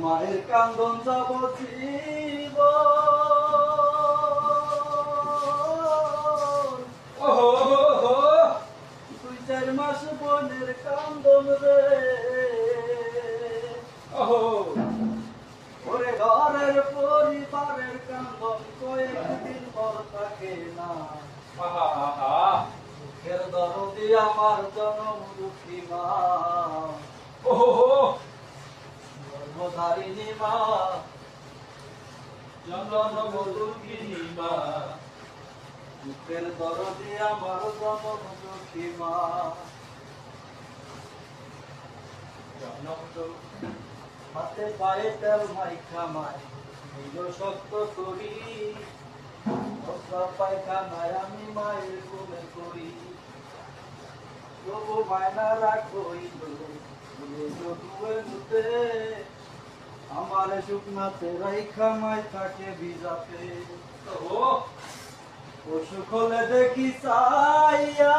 মায়ের কান্দন যাব জীব দুই চার মাস বোনের কান্দন রে। ওরে ঘরের পরিবারের কান্দন কয়েকদিন পর থাকে না। আহা দরদি আমার জনম দুঃখী মা ওহো গর্ভধারিণী মা জনম দুঃখিনী মা দুঃখের দরদি আমার জনম দুঃখী মা হাতে পায়ে তেল মাই নিজ সত্য করি পায়খানায় আমি মায়ের কোলে করি তবু মায়না রাখইল দুয়ে মুতে আমার শুকনাতে রাইখা মাই থাকে বিজাতে। ওহো। পশু দেখি চাইয়া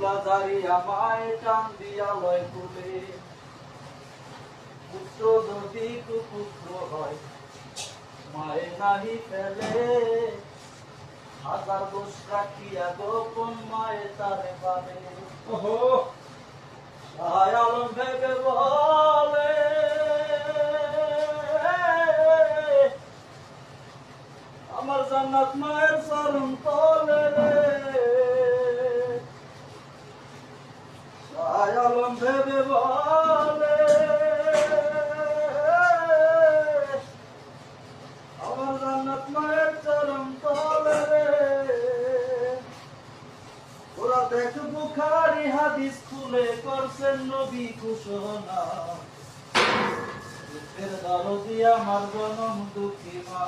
গুলাধারি আমায় টান দিয়া লয় কুলে পুত্র যদি কুপুত্র হয় মায়ে নাহি ফেলে। হাজার দোষ রাখিয়া গোপন মায়ে তারে পাবে ওহো। সাহায় আলম ভেবে বলে আমার জান্নাত মায়ের চরণ তলে। জান্নাত মায়ের চরণ তলে ওরা দেখ বুখারি হাদিস খুলে করছেন নবী ঘোষণা। দুঃখের দরদি আমার জনম দুঃখী মা।